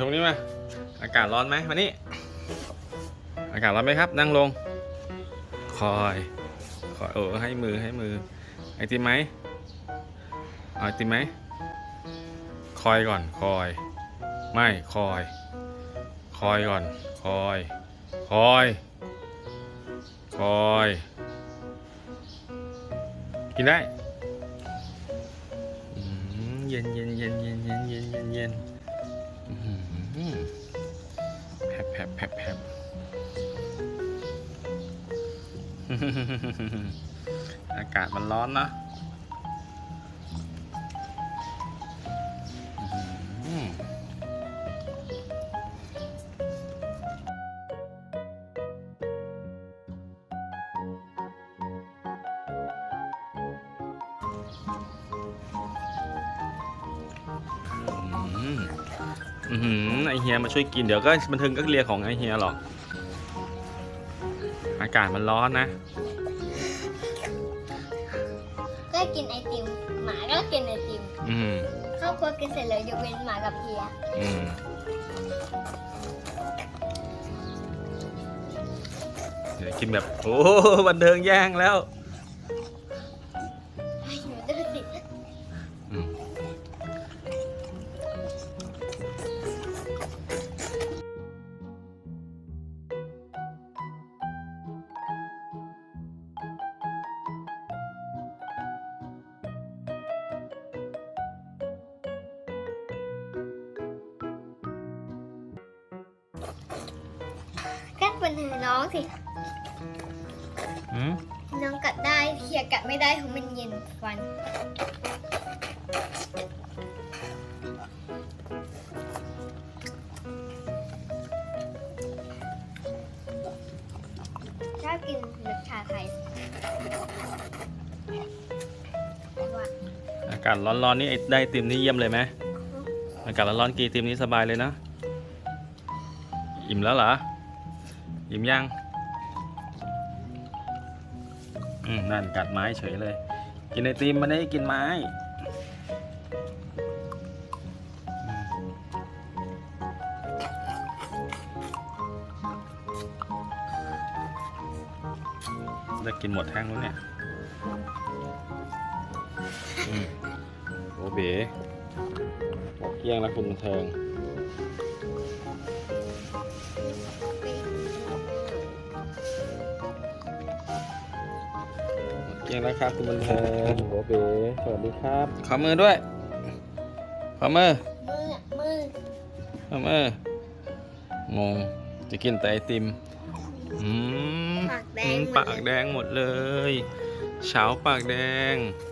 ตรงนี้มา อากาศร้อนไหมมานี่ อากาศร้อนไหมครับ นั่งลง คอย คอยเออให้มือให้มือ ไอติมไหมเอาไอติมไหม คอยก่อน คอย ไม่ คอย คอยก่อน คอย คอย คอย กินได้ เย็นเย็นเย็นเย็นเย็นเย็นเย็นเย็นแผบแผบแผบแผบอากาศมันร้อนนะ อื้อหือไอเฮียมาช่วยกินเดี๋ยวก็บันเทิงก็เรียของไอเฮียหรอก อากาศมันร้อนนะ ก็กินไอติม หมาก็กินไอติมอืมครอบครัวกินเสร็จเลยยกเว้นหมากับเพียอืมเดี๋ยวกินแบบ โอ้บันเทิงแย่งแล้ว มือน้องสิ อืมน้องกัดได้เพียกัดไม่ได้เพราะมันเย็นฟัน ชอบกินรสชาไทยว่าอากาศร้อนๆนี่ไอ้ได้ไอติมนี่เยี่ยมเลยไหมอากาศร้อนๆกีไอติมนี่สบายเลยนะ อิ่มแล้วเหรอ อิ่มยังอืมนั่นกัดไม้เฉยเลย กินไอติมมันได้กินไม้ได้กินหมดแท่งแล้วเนี่ยอืมโอเบ๋หมดเกี้ยงแล้วคุณเทิง หมดเกลี้ยงแล้วครับคุณบันเทิงโอเบ๋สวัสดีครับ ขอมือด้วย ขอมือ มือ มือ ขอมือ งง จะกินแต่ไอติม อืม ปากแดอืงมหมปาดกเลยแดงหมดเลย เฉาปากแดงเ